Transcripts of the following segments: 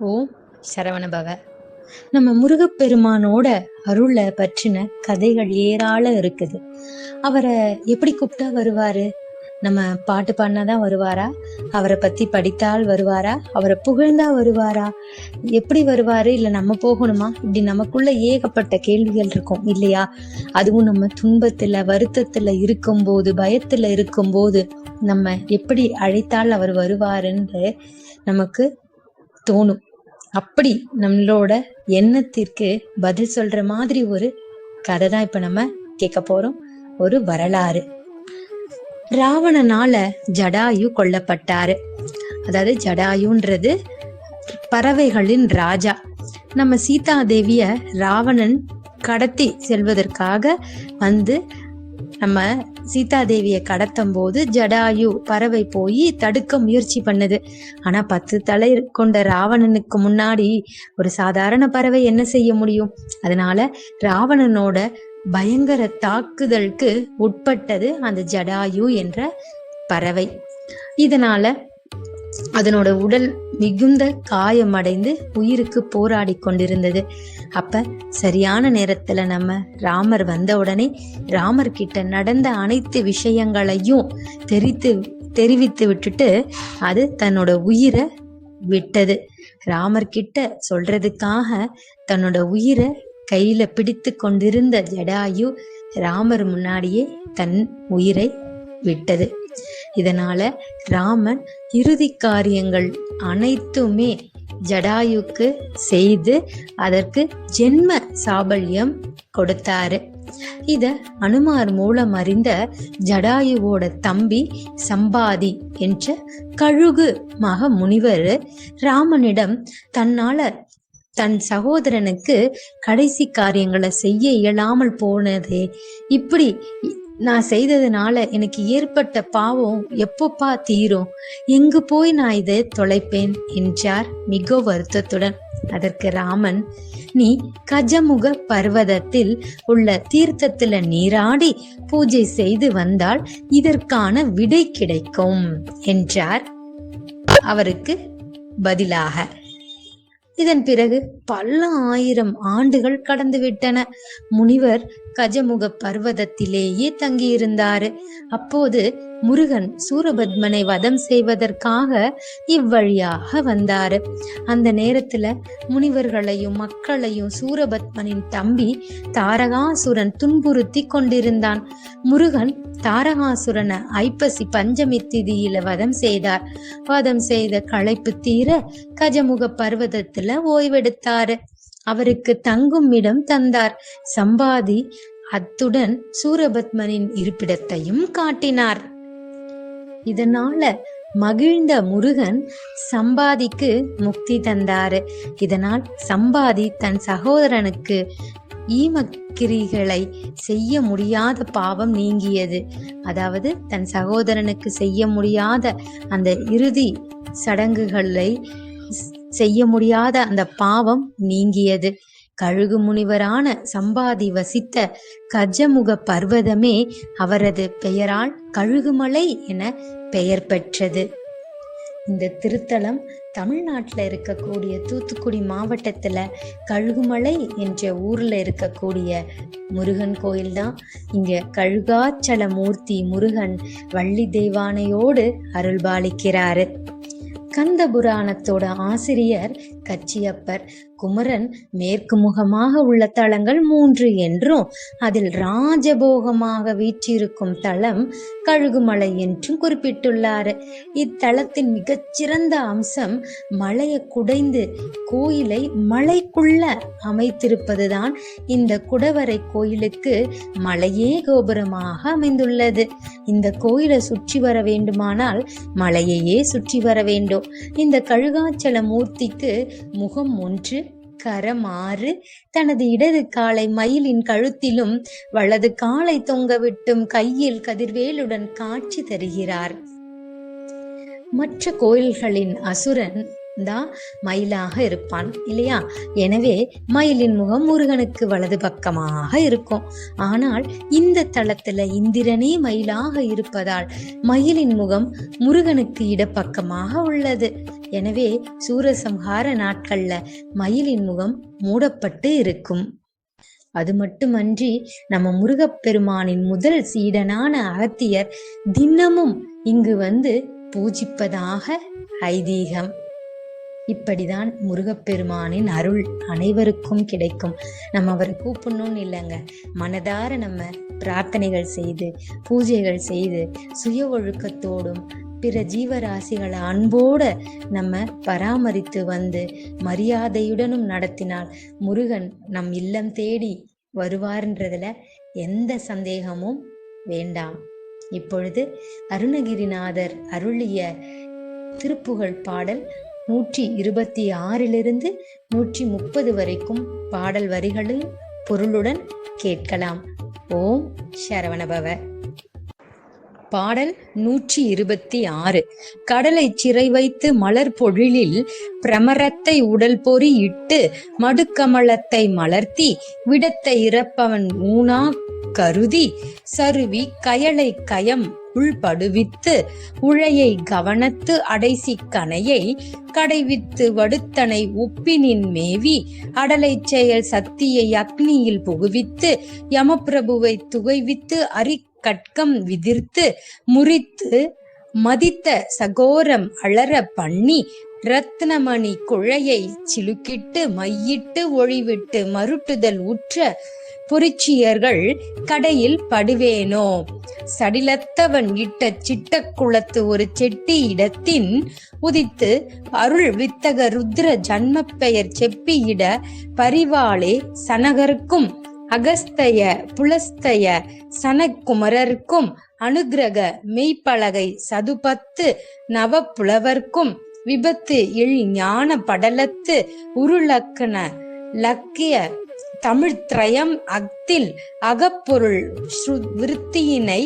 ஓம் சரவணபவ. நம்ம முருகப்பெருமானோட அருளை பற்றின கதைகள் ஏராளம் இருக்குது. அவரை எப்படி கூப்பிட்டா வருவாரு? நம்ம பாட்டு பாடினாதான் வருவாரா? அவரை பத்தி படித்தால் வருவாரா? அவரை புகழ்ந்தா வருவாரா? எப்படி வருவாரு? இல்ல நம்ம போகணுமா? இப்படி நமக்குள்ள ஏகப்பட்ட கேள்விகள் இருக்கும் இல்லையா? அதுவும் நம்ம துன்பத்துல வருத்தத்துல இருக்கும்போது பயத்துல இருக்கும்போது நம்ம எப்படி அழைத்தால் அவர் வருவாருன்னு நமக்கு தோணும். அப்படி நம்மளோட எண்ணத்திற்கு பதில் சொல்ற மாதிரி ஒரு கதை தான் இப்ப நம்ம கேட்க போறோம். ஒரு வரலாறு. ராவணனால ஜடாயு கொல்லப்பட்டாரு. அதாவது ஜடாயுன்றது பறவைகளின் ராஜா. நம்ம சீதா தேவிய ராவணன் கடத்தி செல்வதற்காக வந்து நம்ம சீதாதேவியை கடத்தும் போது ஜடாயு பறவை போய் தடுக்க முயற்சி பண்ணுது. ஆனா பத்து தலை கொண்ட ராவணனுக்கு முன்னாடி ஒரு சாதாரண பறவை என்ன செய்ய முடியும்? அதனால ராவணனோட பயங்கர தாக்குதலுக்கு உட்பட்டது அந்த ஜடாயு என்ற பறவை. இதனால அதனோட உடல் மிகுந்த காயமடைந்து உயிருக்கு போராடி கொண்டிருந்தது. அப்ப சரியான நேரத்துல நம்ம ராமர் வந்த உடனே ராமர் கிட்ட நடந்த அனைத்து விஷயங்களையும் தெரித்து தெரிவித்து விட்டுட்டு அது தன்னோட உயிரை விட்டது. ராமர் கிட்ட சொல்றதுக்காக தன்னோட உயிரை கையில பிடித்து கொண்டிருந்த ஜடாயு ராமர் முன்னாடியே தன் உயிரை விட்டது. இதனால ராமன் இறுதி காரியங்கள் அனைத்துமே ஜடாயுக்கு செய்து அதற்கு ஜென்ம சாபல்யம் கொடுத்தாரு. இத அனுமார் மூலம் அறிந்த ஜடாயுவோட தம்பி சம்பாதி என்ற கழுகு மக முனிவர் ராமனிடம் தன்னால தன் சகோதரனுக்கு கடைசி காரியங்களை செய்ய இயலாமல் போனதே இப்படி நான் செய்ததுனால எனக்கு ஏற்பட்ட பாவம் எப்பப்பா தீரும்? எங்கு போய் நான் இதை தொலைப்பேன்? என்றார் மிக வருத்தத்துடன். அதற்கு ராமன் நீ கஜமுக பர்வதத்தில் உள்ள தீர்த்தத்துல நீராடி பூஜை செய்து வந்தால் இதற்கான விடை கிடைக்கும் என்றார். அவருக்கு பதிலாக இதன் பிறகு பல ஆயிரம் ஆண்டுகள் கடந்து விட்டன. முனிவர் கஜமுக பர்வதத்திலேயே தங்கியிருந்தாரு. அப்போது முருகன் சூரபத்மனை வதம் செய்வதற்காக இவ்வழியாக வந்தாரு. அந்த நேரத்துல முனிவர்களையும் மக்களையும் சூரபத்மனின் தம்பி தாரகாசுரன் துன்புறுத்தி கொண்டிருந்தான். முருகன் தாரகாசுரனை ஐப்பசி பஞ்சமி திதியில வதம் செய்தார். வதம் செய்த களைப்பு தீர கஜமுக பர்வதத்துல ஓய்வெடுத்தாரு. அவருக்கு தங்கும் இடம் தந்தார். சம்பாதி அத்துடன் சூரபத்மனின் இருப்பிடத்தையும் காட்டினார். இதனால மகிழ்ந்த முருகன் சம்பாதிக்கு முக்தி தந்தாரு. இதனால் சம்பாதி தன் சகோதரனுக்கு ஈமக்கிரிகளை செய்ய முடியாத பாவம் நீங்கியது. அதாவது தன் சகோதரனுக்கு செய்ய முடியாத அந்த இறுதி சடங்குகளை செய்ய முடியாத அந்த பாவம் நீங்கியது. கழுகு முனிவரான சம்பாதி வசித்த கஜமுக பர்வதமே அவரது பெயரால் கழுகுமலை என பெயர் பெற்றது. இந்த திருத்தலம் தமிழ்நாட்டில் இருக்கக்கூடிய தூத்துக்குடி மாவட்டத்தில் கழுகுமலை என்ற ஊரில் இருக்கக்கூடிய முருகன் கோயில் தான் இங்கே கழுகாச்சல மூர்த்தி முருகன் வள்ளி தெய்வானையோடு அருள்பாலிக்கிறாரு. கந்த புராணத்தோட ஆசிரியர் கச்சியப்பர் குமரன் மேற்கு முகமாக உள்ள தலங்கள் மூன்று என்றும் அதில் ராஜபோகமாக வீற்றிருக்கும் தலம் கழுகுமலை என்றும் குறிப்பிட்டுள்ளார் இத்தலத்தின் மிகச்சிறந்த அம்சம் மலையை குடைந்து கோயிலை மலைக்குள்ள அமைத்திருப்பதுதான் இந்த குடவரை கோயிலுக்கு மலையே கோபுரமாக அமைந்துள்ளது. இந்த கோயிலை சுற்றி வர வேண்டுமானால் மலையையே சுற்றி வர வேண்டும். இந்த கழுகாச்சல மூர்த்திக்கு முகம் ஒன்று கரமாறு தனது இடது காலை மயிலின் கழுத்திலும் வலது காலை தொங்கவிட்டும் கையில் கதிர்வேலுடன் காட்சி தருகிறார். மற்ற கோயில்களின் அசுரன் தான் மயிலாக இருப்பான் இல்லையா? எனவே மயிலின் முகம் முருகனுக்கு வலது பக்கமாக இருக்கும். ஆனால் இந்த தளத்துல இந்திரனே மயிலாக இருப்பதால் மயிலின் முகம் முருகனுக்கு இடப்பக்கமாக உள்ளது. எனவே சூரசம்ஹார நாட்கள்ல மயிலின் முகம் மூடப்பட்டு இருக்கும். அது மட்டுமன்றி நம்ம முருகப்பெருமானின் முதல் சீடனான அகத்தியர் தினமும் இங்கு வந்து பூஜிப்பதாக ஐதீகம். இப்படிதான் முருகப்பெருமானின் அருள் அனைவருக்கும் கிடைக்கும். நம்ம அவரை கூப்பிடணும்னு இல்லைங்க. மனதார நம்ம பிரார்த்தனைகள் செய்து பூஜைகள் செய்து சுய ஒழுக்கத்தோடும் பிற ஜீவராசிகளை அன்போடு நம்ம பராமரித்து வந்து மரியாதையுடனும் நடத்தினால் முருகன் நம் இல்லம் தேடி வருவார்ன்றதுல எந்த சந்தேகமும் வேண்டாம். இப்பொழுது அருணகிரிநாதர் அருளிய திருப்புகழ் பாடல் நூற்றி இருபத்தி ஆறிலிருந்து நூற்றி முப்பது வரைக்கும் பாடல் வரிகளில் பொருளுடன் கேட்கலாம். ஓம் சரவணபவ. பாடல் நூற்றி இருபத்தி ஆறு. கடலை சிறை வைத்து மலர் பொழிலில் பிரமரத்தை உடல் பொறி இட்டு மடுக்கமலத்தை மலர்த்தி விடத்தை இறப்பவன் ஊனா கருதி சருவி கயலை கயம் உள்படுவித்து உழையை கவனத்து அடைசி கனையை கடைவித்து வடுத்தனை உப்பினின் மேவி அடலைச் செயல் சக்தியை அக்னியில் புகுவித்து யமபிரபுவை துகைவித்து அரி கட்கம் விதிர்த்து முறித்து மதித்த சகோரம் அலற பண்ணி ரத்னமணி குழையை சிலுக்கிட்டு மையிட்டு ஒளிவிட்டு மருட்டுதல் உற்ற புரட்சியர்கள் கடையில் படுவேனோ? சடிலத்தவன் இட்ட சிட்ட குளத்து ஒரு செட்டி இடத்தின் உதித்து அருள் வித்தக ருத்ர ஜன்ம பெயர் செப்பியிட பரிவாளே சனகருக்கும் அகஸ்தய புலஸ்தய சனக்குமரர்க்கும் அனுகிரக மெய்ப்பலகை சதுபத்து நவப்புலவர்க்கும் விபத்து இழ் ஞான படலத்து உருளக்கண லக்கிய தமிழ்த்ரயம் அக்தில் அகப்பொருள் விருத்தியினை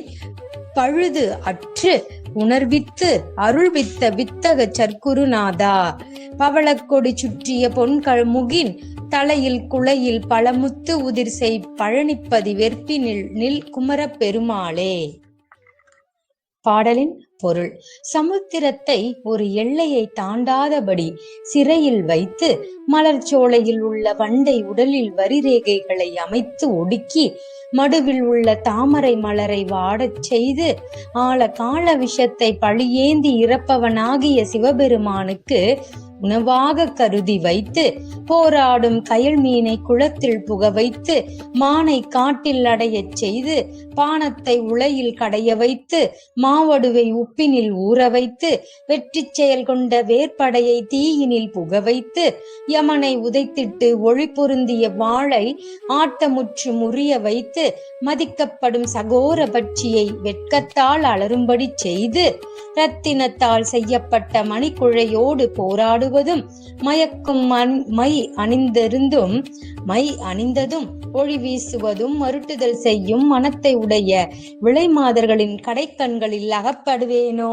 பழுது அற்று உணர்வித்து அருள்வித்த வித்தக சர்க்குருநாதா பவளக்கொடி சுற்றிய பொன்கள் முகின் தலையில் குளையில் பழமுத்து உதிர் பழனிப்பதி வெற்பினில் நில் குமரப் பெருமாளே. பாடலின் பொருள் சமுத்திரத்தை ஒரு எல்லையை தாண்டாதபடி சிறையில் வைத்து மலர்ச்சோலையில் உள்ள வண்டை உடலில் வரிரேகைகளை அமைத்து ஒடுக்கி மடுவில் உள்ள தாமரை மலரை வாடச் செய்து ஆழ கால விஷத்தை பழியேந்தி இறப்பவனாகிய சிவபெருமானுக்கு உணவாக கருதி வைத்து போராடும் கயல் மீனை குளத்தில் புக வைத்து மானை காட்டில் அடையச் செய்து பானத்தை உலையில் கடைய வைத்து மாவடுவை உப்பினில் ஊற வைத்து வெற்றி செயல் கொண்ட வேற்படையை தீயினில் புக வைத்து யமனை உதைத்திட்டு ஒளி பொருந்திய வாளை ஆட்டமுற்று முறிய வைத்து மதிக்கப்படும் சகோர பட்சியை வெட்கத்தால் அலரும்படி செய்து ரத்தினத்தால் செய்யப்பட்ட மணிக்குழையோடு போராடுவதும் மயக்கும் மை அணிந்திருந்தும் மை அணிந்ததும் ஒளி வீசுவதும் மருட்டுதல் செய்யும் மனத்தை உடைய விளைமாதர்களின் கடைக்கண்களில் அகப்படுவேனோ?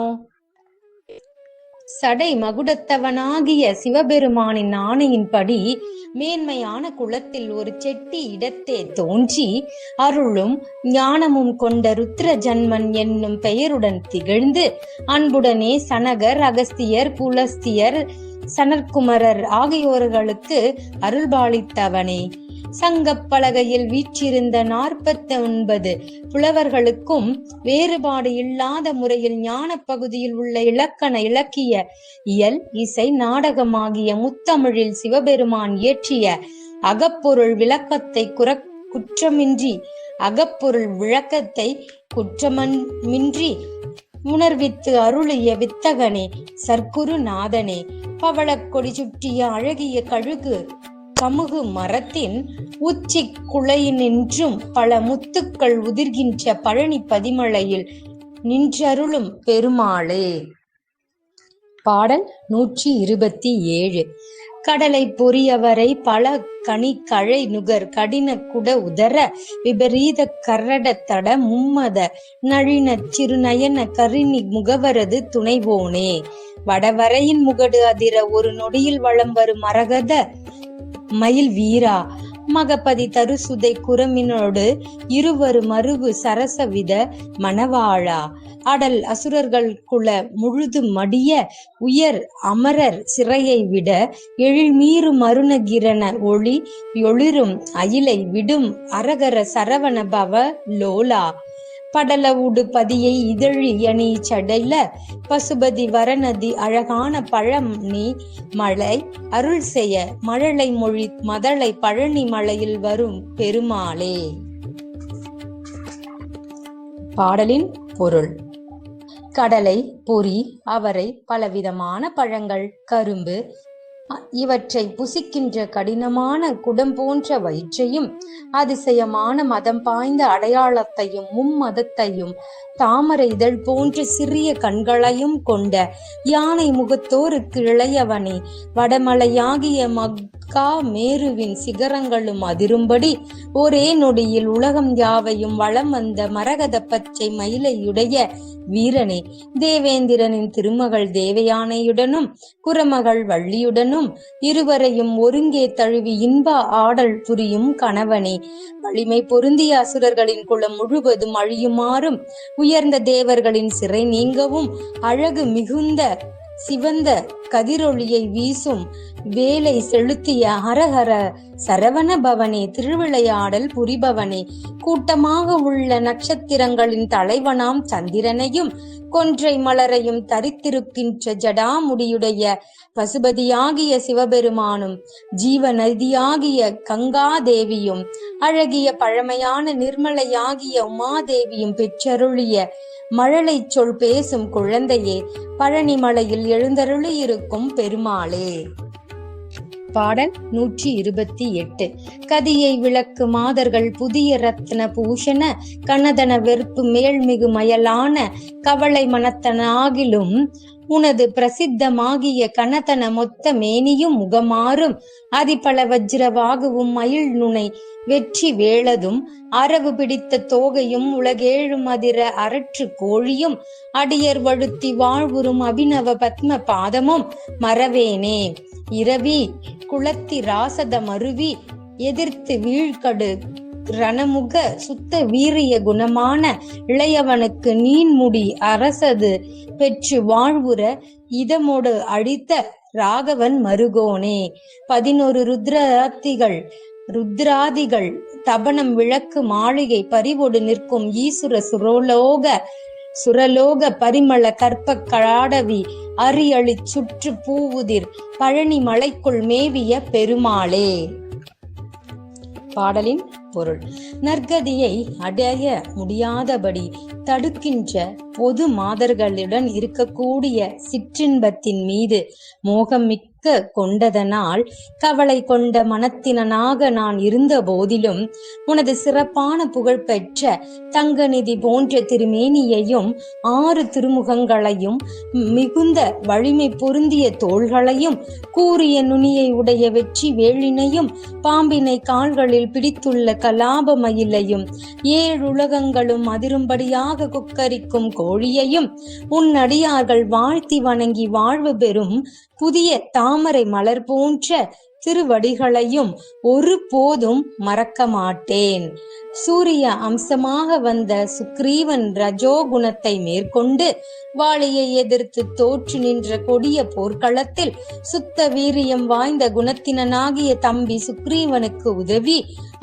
சடை மகுடத்தவனாகிய சிவபெருமானின் ஆணையின்படி மேன்மையான குளத்தில் ஒரு செட்டி இடத்தே தோன்றி அருளும் ஞானமும் கொண்ட ருத்ர ஜன்மன் என்னும் பெயருடன் திகழ்ந்து அன்புடனே சனகர் அகஸ்தியர் புலஸ்தியர் சனற்குமரர் ஆகியோர்களுக்கு அருள்பாலித்தவனே. சங்கப்பலகையில் வீற்றிருந்த நாற்பத்தி ஒன்பது புலவர்களுக்கும் வேறுபாடு இல்லாத முறையில் ஞான பகுதியில் உள்ள இலக்கண இலக்கிய இயல் இசை நாடகமாகிய முத்தமிழில் சிவபெருமான் இயற்றிய அகப்பொருள் விளக்கத்தை குற குற்றமின்றி அகப்பொருள் விளக்கத்தை குற்றமின்றி உணர்வித்து அருளிய வித்தகனே சர்க்குரு நாதனே பவளக்கொடி சுற்றிய அழகிய கழுகு கமுகு மரத்தின் உச்சி குளையினின்றும் பல முத்துக்கள் உதிர்கின்ற பழனி பதிமலையில் நின்றருளும் பெருமாளே. பாடல் நூற்றி இருபத்தி ஏழு. கடலை பொரியவரை பல கனி கழை நுகர் கடின குட உதர விபரீத கரட தட மும்மத நளின சிறுநயன கரிணி முகவரது துணைவோனே. வடவரையின் முகடு அதிர ஒரு நொடியில் வலம் வரும் மரகத மயில் வீரா மகபதி தருசுதை குரமினோடு இருவரு மருவு சரசவித மணவாழா அடல் அசுரர்கள் குல முழுது மடிய உயர் அமரர் சிறையை விட எழில்மீறு மருணகிரண ஒளி ஒளிரும் அயிலை விடும் அரகர சரவண பவ லோலா. படல உடு பதியை இதழி அணி சடைல. பசுபதி வரநதி அழகான பழம் நீ மழை அருள் செய்ய. மழலை மொழி மதளை பழனி மலையில் வரும் பெருமாளே. பாடலின் பொருள். கடலை பொறி அவரை பலவிதமான பழங்கள் கரும்பு இவற்றை புசிக்கின்ற கடினமான குடம் போன்ற வயிற்றையும் அதிசயமான மதம் பாய்ந்த அடையாளத்தையும் மும்மதத்தையும் தாமரை இதழ் போன்ற சிறிய கண்களையும் கொண்ட யானை முகத்தோருக்கு இளையவனே வடமலையாகிய கா மேருவின் சிகரங்களும் அதிரும்படி ஒரே நொடியில் உலகம் யாவையும் வளம் வந்த மரகத பச்சை மயிலையுடைய வீரனே தேவேந்திரனின் திருமகள் தேவயானையுடனும் குரமகள் வள்ளியுடனும் இருவரையும் ஒருங்கே தழுவி இன்ப ஆடல் புரியும் கணவனே. வலிமை பொருந்திய அசுரர்களின் குலம் முழுவதும் அழியுமாறும் உயர்ந்த தேவர்களின் சிறை நீங்கவும் அழகு மிகுந்த சிவந்த கதிரொளியை வீசும் வேலை செலுத்திய ஹரஹர சரவண பவனே திருவிளையாடல் புரிபவனே. கூட்டமாக உள்ள நட்சத்திரங்களின் தலைவனாம் சந்திரனையும் கொன்றை மலரையும் தரித்திருக்கின்ற ஜடாமுடியுடைய பசுபதியாகிய சிவபெருமானும் ஜீவநதியாகிய கங்காதேவியும் அழகிய பழமையான நிர்மலையாகிய உமாதேவியும் பெற்றருளிய மழலை சொல் பேசும் குழந்தையே பழனிமலையில் எழுந்தருளி இருக்கும் பெருமாளே. பாடல் நூற்றி இருபத்தி எட்டு. கதியை விளக்கு மாதர்கள் புதிய ரத்ன பூஷண கனதன வெறுப்பு மேல்மிகு மயலான கவலை மனத்தனாகிலும் உனது பிரசித்தமாகிய கனதன மொத்த மேனியும் முகமாறும். அதிபல வஜ்ரவாகவும் மயில் நுனை வெற்றி வேளதும். அரவு பிடித்த தோகையும் உலகேழும் அதிர அரற்று கோழியும். அடியர் வழுத்தி வாழ்வுறும் அபிநவ பத்ம பாதமும். மறவேனே இரவி குளத்தி ராசத மருவி எதிர்த்து வீழ்கடு ரணமுக சுத்த வீரிய குணமான இளையவனுக்கு நீன்முடி அரசது பெற்று வாழ்வுற இதமோடு அழித்த ராகவன் மருகோனே. பதினொரு ருத்ராத்திகள் ருத்ராதிகள் தபனம் விளக்கு மாளிகை பறிவோடு நிற்கும் ஈசுர சுரலோக சுரலோக பரிமள கற்ப கடாடவி அரியழி சுற்று பூவுதிர் பழனி மலைக்குள் மேவிய பெருமாளே. பாடலின் பொருள். நற்கதியை அடைய முடியாதபடி தடுக்கின்ற பொது மாதர்களுடன் இருக்கக்கூடிய சிற்றின்பத்தின் மீது மோகம் மிக்க கொண்டதனால் கவலை கொண்ட மனத்தினனாக நான் இருந்த போதிலும் உனது சிறப்பான புகழ்பெற்ற தங்கநிதி போன்ற திருமேனியையும் ஆறு திருமுகங்களையும் மிகுந்த வலிமை பொருந்திய தோள்களையும் கூறிய நுனியை உடைய வெற்றி வேளினையும் பாம்பினை கால்களில் பிடித்துள்ள கலாப மயிலையும் ஏழுலகங்களும் அதிரும்படியாக குக்கரிக்கும் கோழியையும் உன் அடியார்கள் வாழ்த்தி வணங்கி வாழ்வு பெறும் புதிய தா தாமரை மலர் போன்ற திருவடிகளையும் ஒரு போதும் மறக்க மாட்டேன். சூரிய அம்சமாக வந்த சுக்ரீவன் ரஜோகுணத்தை மேற்கொண்டு வாளியை எதிர்த்து தோற்று நின்ற கொடிய போர்க்களத்தில் சுத்த வீரியம் வாய்ந்த குணத்தினனாகிய தம்பி சுக்ரீவனுக்கு உதவி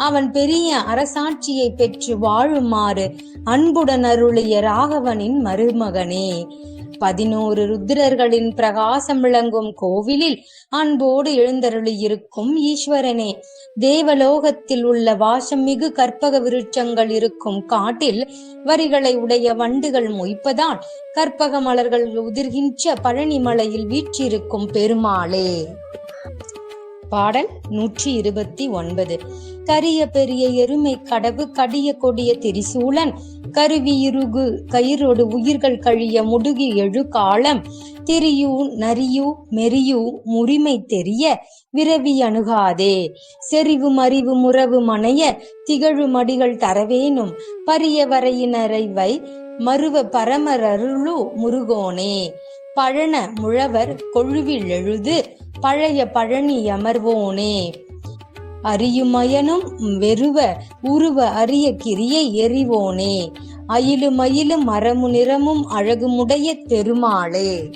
அவன் பெரிய அரசாட்சியை பெற்று வாழுமாறு அன்புடன் அருளிய ராகவனின் மருமகனே. பதினோரு ருத்திரர்களின் பிரகாசம் விளங்கும் கோவிலில் அன்போடு எழுந்தருளியிருக்கும் ஈஸ்வரனே. தேவலோகத்தில் உள்ள வாசம் மிகு கற்பக விருட்சங்கள் இருக்கும் காட்டில் வரிகளை உடைய வண்டுகள் மொய்ப்பதால் கற்பக மலர்கள் உதிர்கின்ற பழனி மலையில் வீற்றிருக்கும் பெருமாளே. பாடல் நூற்றி இருபத்தி ஒன்பது. கரிய பெரிய எருமை கடவு கடிய கொடிய திரிசூலன் கருவி இருகு கயிறோடு உயிர்கள் கழிய முடுகி எழு காலம் திரியு நரியு மெரியு முறிமை தெரிய விரவி அணுகாதே. செறிவு மறிவு முறவு மனைய திகழு மடிகள் தரவேனும் பரிய வரையினரைவை மருவ பரமரருளு முருகோனே. பழன முழவர் கொழுவில் எழுது பழைய பழனி அமர்வோனே. அரியுமயனும் வெறுவ உருவ அரிய கிரியை எறிவோனே. அயிலு மயிலும் மரமு நிறமும் அழகுமுடைய தெருமாளே.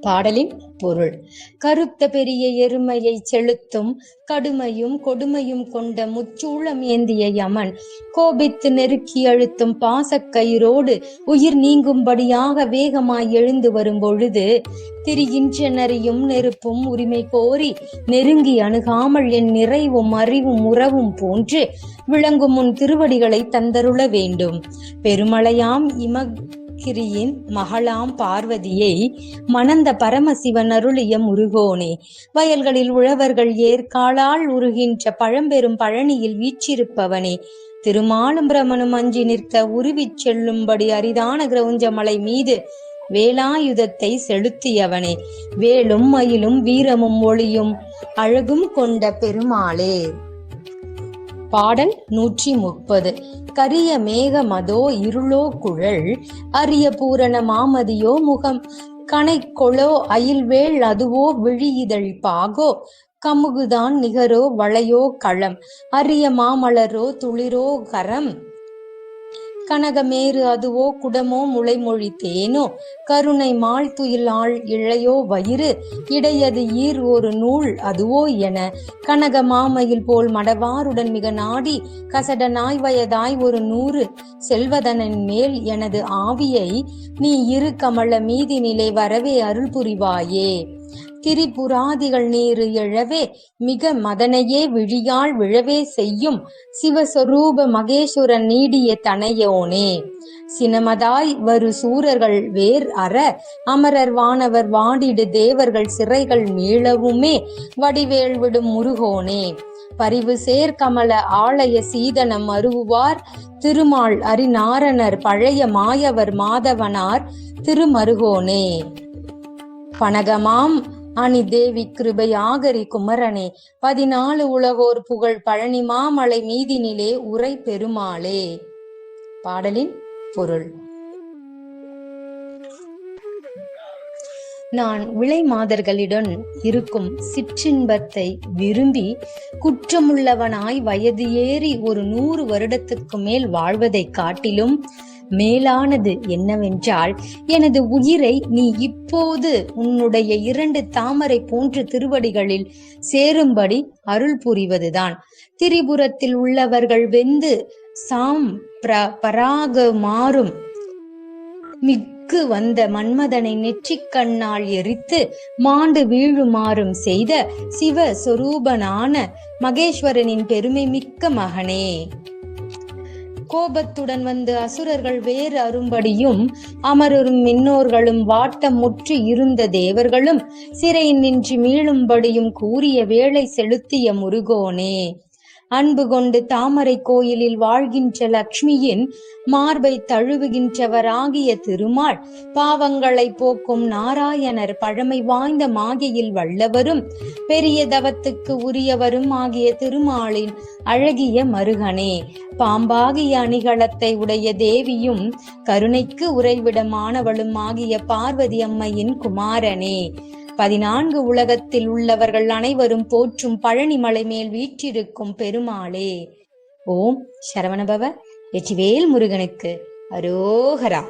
பாடலின் பொருள். கருத்த பெரிய எருமையை செலுத்தும் கடுமையும் கொடுமையும் கொண்ட முச்சூளம் ஏந்திய யமன் கோபித்து நெருக்கி அழுத்தும் பாசக்கயிரோடு உயிர் நீங்கும்படியாக வேகமாய் எழுந்து வரும் பொழுது திரிகின்ற நரியும் நெருப்பும் உரிமை கோரி நெருங்கி அணுகாமல் என் நிறைவும் அறிவும் உறவும் போன்று விளங்கும் உன் திருவடிகளை தந்தருள வேண்டும். பெருமழையாம் இம கிரியின் மகளாம் பார்வதியை மணந்த பரமசிவன் அருளிய முருகோனே வயல்களில் உழவர்கள் ஏற்காலால் உருகின்ற பழம்பெரும் பழனியில் வீச்சிருப்பவனே திருமாலும் பிரமனும் அஞ்சி நிற்க உருவிச் செல்லும்படி அரிதான கிரௌஞ்ச மலை மீது வேலாயுதத்தை செலுத்தியவனே வேலும் மயிலும் வீரமும் ஒளியும் அழகும் கொண்ட பெருமாளே. பாடல் நூற்றி முப்பது. கரிய மேகமதோ இருளோ குழல் அரிய பூரண மாமதியோ முகம். கணைக்கொளோ அயில்வேள் அதுவோ விழியிதழ் பாகோ. கமுகுதான் நிகரோ வளையோ களம் அரிய மாமலரோ துளிரோ கரம். கனகமேறு அதுவோ குடமோ முளைமொழி தேனோ கருணை மாழ்துயில் ஆள் இழையோ வயிறு? இடையது ஈர் ஒரு நூல் அதுவோ என? கனக மாமையில் போல் மடவாருடன் மிக நாடி கசட நாய் வயதாய் ஒரு நூறு. செல்வதனின் மேல் எனது ஆவியை நீ இரு கமல மீதினிலே வரவே அருள் புரிவாயே. திரிபுராதிகள் நீரு எழவே மிக மதனையே விழியால் விழவே செய்யும் சிவஸ்வரூப மகேஸ்வரன் நீடிய தனையோனே. சினமதாய் வரு சூரர்கள் வேர் அற அமரர் வானவர் வாடிடு தேவர்கள் சிறைகள் மீளவுமே வடிவேல் விடும் முருகோனே. பரிவு சேர்க்கமல ஆலய சீதனம் அருவுவார் திருமால் அரிநாரணர் பழைய மாயவர் மாதவனார் திருமருகோனே. பனகமாம் அணி தேவி கிருபை ஆகரி குமரனே பதினாலு உலகோர் புகழ் பழனி மாமலை மீதினிலே உரை பெருமாளே. பாடலின் பொருள். நான் விளை மாதர்களிடம் இருக்கும் சிற்றின்பத்தை விரும்பி குற்றமுள்ளவனாய் வயது ஏறி ஒரு நூறு வருடத்துக்கு மேல் வாழ்வதை காட்டிலும் மேலானது என்னவென்றால் எனது உயிரை நீ இப்போது உன்னுடைய இரண்டு தாமரை போன்ற திருவடிகளில் சேரும்படி அருள் புரிவதுதான். திரிபுரத்தில் உள்ளவர்கள் வெந்து சாம் பிர- பராக மாறும். மிக்கு வந்த மன்மதனை நெற்றிக் கண்ணால் எரித்து மாண்டு வீழுமாறும் செய்த சிவ சொரூபனான மகேஸ்வரனின் பெருமை மிக்க மகனே. கோபத்துடன் வந்து அசுரர்கள் வேறு அரும்படியும் அமரரும் மின்னோர்களும் வாட்டம் முற்றி இருந்த தேவர்களும் சிறை நின்று மீளும்படியும் கூறிய வேளை செலுத்திய முருகோனே. அன்பு கொண்டு தாமரை கோயிலில் வாழ்கின்ற லக்ஷ்மியின் மார்பை தழுவுகின்றவராகிய திருமால் பாவங்களை போக்கும் நாராயணர் பழமை வாய்ந்த மாகையில் வல்லவரும் பெரிய தவத்துக்கு உரியவரும் ஆகிய திருமாலின் அழகிய மருகனே. பாம்பாகிய அணிகலத்தை உடைய தேவியும் கருணைக்கு உறைவிடமானவளும் ஆகிய பார்வதி அம்மையின் குமாரனே. பதினான்கு உலகத்தில் உள்ளவர்கள் அனைவரும் போற்றும் பழனிமலை மேல் வீற்றிருக்கும் பெருமாளே. ஓம் சரவணபவ வெற்றிவேல் முருகனுக்கு அரோகரா.